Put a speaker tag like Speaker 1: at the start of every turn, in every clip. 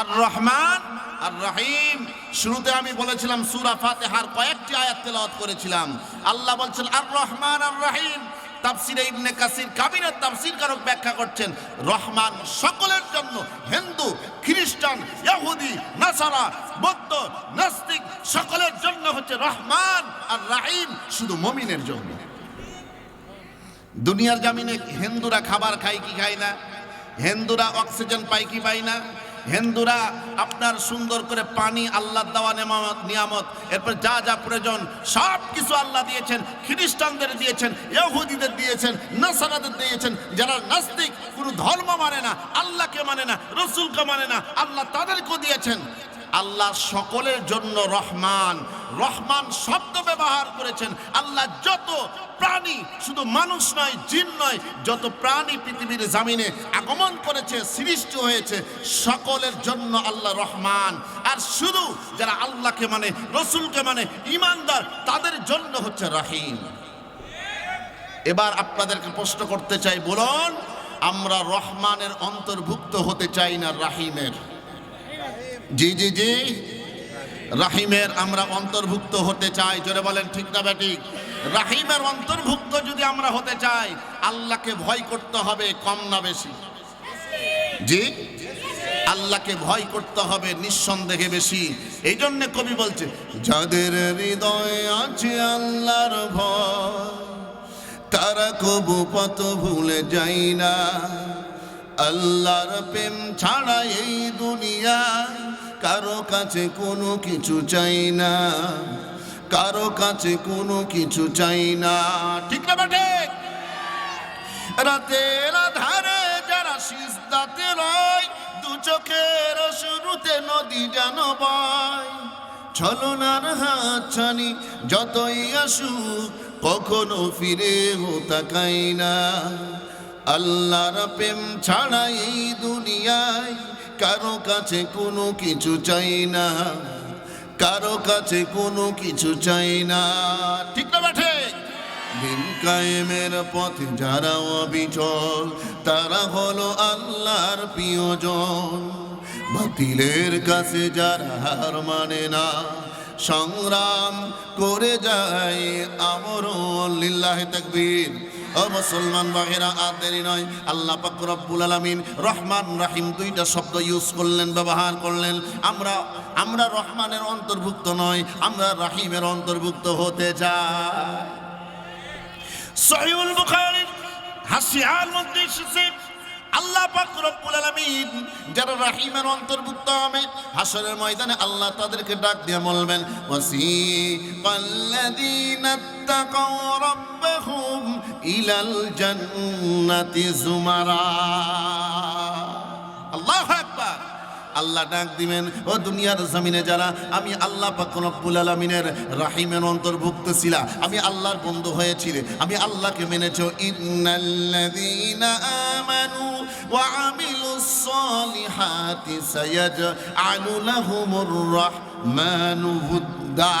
Speaker 1: আর রহমান আর রহিম শুরুতে আমি বলেছিলাম সূরা ফাতিহার কয়েকটি আয়াত তেলাওয়াত করেছিলাম। আল্লাহ বলছেন আর রহমান আর রহিম তাফসিরে ইবনে কাসির কাবিনের তাফসির কারক ব্যাখ্যা করছেন, রহমান সকলের জন্য হিন্দু, খ্রিস্টান, ইহুদি, নাসারা, বৌদ্ধ, নাস্তিক সকলের জন্য হচ্ছে রহমান আর রাহিম, শুধু মমিনের জন্য। দুনিয়ার জামিনে হিন্দুরা খাবার খায় কি খায় না? হিন্দুরা অক্সিজেন পায় কি পায় না? হিন্দুরা আপনার সুন্দর করে পানি আল্লাহ দেওয়া নেমামত নিয়ামত। এরপর যা যা প্রয়োজন সব কিছু আল্লাহ দিয়েছেন, খ্রিস্টানদের দিয়েছেন, ইহুদিদের দিয়েছেন, নাসারাদের দিয়েছেন। যারা নাস্তিক, কোনো ধর্ম মানে না, আল্লাহকে মানে না, রসুলকে মানে না, আল্লাহ তাদেরকেও দিয়েছেন। আল্লাহ সকলের জন্য রহমান। রহমান শব্দ ব্যবহার করেছেন। আল্লাহ যত প্রাণী, শুধু মানুষ নয়, জিন নয়, যত প্রাণী পৃথিবীর জামিনে আগমন করেছে, সৃষ্টি হয়েছে, সকলের জন্য আল্লাহ রহমান। আর শুধু যারা আল্লাহকে মানে রসুলকে মানে ইমানদার, তাদের জন্য হচ্ছে রাহিম। এবার আপনাদেরকে প্রশ্ন করতে চাই, বলুন, আমরা রহমানের অন্তর্ভুক্ত হতে চাই না রাহিমের? জি জি জি। রাহিমের আমরা অন্তর্ভুক্ত হতে চাই। জোরে বলেন, ঠিক না ব্যাটিক রাহিমের অন্তর্ভুক্ত যদি আমরা হতে চাই, আল্লাহকে ভয় করতে হবে কম না বেশি। জি? আল্লাহকে ভয় করতে হবে নিঃসন্দেহে বেশি। এই জন্য কবি বলছে, যাদের হৃদয়ে আছে আল্লাহর তারা কবু পথ ভুলে যায় না। আল্লাহর প্রেম ছাড়া এই দুনিয়ায় কারও কাছে কোনো কিছু চাই না। কারও কাছে কোনো কিছু চাই না। ঠিক না বাটে রাতের আধারে যারা সিজদাতে রয়, দু চোখের শুরুতে নদী যেন বয়। ছলনার হাত ছানি যতই আসুক, কখনো ফিরে ও তাকাই না। আল্লাহর প্রেম ছাড়া এই দুনিয়ায় কারও কাছে কোনো কিছু চাই না। কারও কাছে কোনো কিছু চাই না। ঠিক না বাঠে দিন কায়েমের পথে যারা অবিচল, তারা হলো আল্লাহর প্রিয়জন। বাতিলের কাছে যারা হার মানে না, সংগ্রাম করে যায় আমর লিল্লাহে তাকবীর। ও মুসলমান বাগেরা, আর দেরি নয়। আল্লাহ রব্বুল আলামিন রহমান রাহিম দুইটা শব্দ ইউজ করলেন, ব্যবহার করলেন। আমরা আমরা রহমানের অন্তর্ভুক্ত নয়, আমরা রাহিমের অন্তর্ভুক্ত হতে চাই। সহিউল বুখারীর হাসিয়ার মধ্যে এসেছে, আল্লাহ পাক রব্বুল যারা রাহিমের অন্তর্ভুক্ত হবে, হাসরের ময়দানে আল্লাহ তাদেরকে ডাক দিয়ে বলবেন, ওয়াসিকাল্লাযীনা তাকাও রাব্বাহুম ইলাল জান্নাতি জুমারা। আল্লাহ আকবার। আল্লাহ ডাক দিবেন, ও দুনিয়ার জমিনে যারা, আমি আল্লাহ পাক রব্বুল আলামিনের রাহিমের অন্তর্ভুক্ত ছিলা। আমি আল্লাহর বন্ধু হয়েছিলে আমি আল্লাহকে মেনেছো। ইন্নাল্লাযীনা আমানু ওয়া আমিলুস সালিহাতি সায়াজআলু লাহুমুর রাহমানু উদ্দা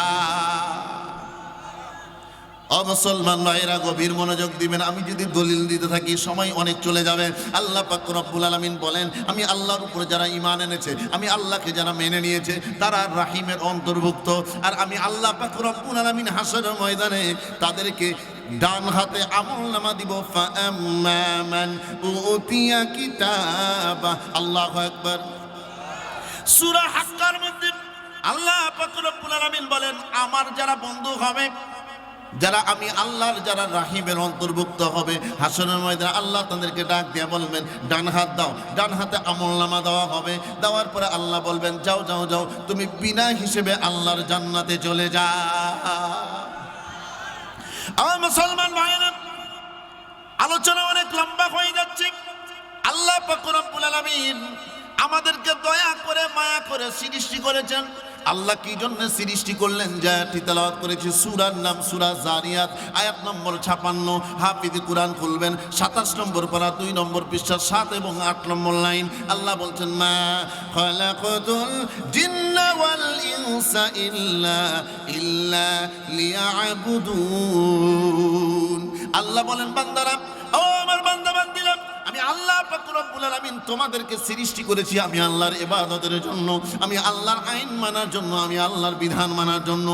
Speaker 1: অমুসলমান ভাইরা গভীর মনোযোগ দিবেন। আমি যদি দলিল দিতে থাকি, সময় অনেক চলে যাবে। আল্লাহ পাক রব্বুল আলামিন বলেন, আমি আল্লাহর উপরে যারা ইমান এনেছে, আমি আল্লাহকে যারা মেনে নিয়েছে, তারা রাহিমের অন্তর্ভুক্ত। আর আমি আল্লাহ পাক রব্বুল আলামিন হাসরের ময়দানে তাদেরকে ডান হাতে আমল নামা দিব ফাআম্মান উতিয়া কিতাবা। আল্লাহু আকবার। সূরা হাক্কার মধ্যে আল্লাহ পাক রব্বুল আলামিন বলেন, আমার যারা বন্ধু হবে যারা আমি আল্লাহর যারা রাহিমের অন্তর্ভুক্ত হবে হাসনের ময়দানে আল্লাহ তাদেরকে ডাক দিয়ে বলবেন, ডান হাত দাও। ডান হাতে আমল নামা দেওয়া হবে। দেওয়ার পরে আল্লাহ বলবেন, যাও যাও যাও, তুমি বিনা হিসেবে আল্লাহর জান্নাতে চলে যা। আমার মুসলমান ভাইরা আলোচনা অনেক লম্বা হয়ে যাচ্ছে। আল্লাহ পাক রব্বুল আলামিন আমাদেরকে দয়া করে, মায়া করে সৃষ্টি করেছেন। আল্লাহ কি জন্য সৃষ্টি করলেন? জায়াতটি তেলাওয়াত করেছি। সুরার নাম সূরা জারিয়াত। আয়াত নম্বর 56 হাফিজ কুরআন খুলবেন। 27 নম্বর পারা, দুই নম্বর পৃষ্ঠা সাত এবং আট নম্বর লাইন। আল্লাহ বলছেন, মা খালাকাতুল জিন্না ওয়াল ইনসা ইল্লা ইল্লা লিয়াবুদুন। আল্লাহ বলেন, বান্দারা রব্বুল আলামিন তোমাদেরকে সৃষ্টি করেছি আমি আল্লাহর ইবাদতের জন্য, আমি আল্লাহর আইন মানার জন্য, আমি আল্লাহর বিধান মানার জন্য।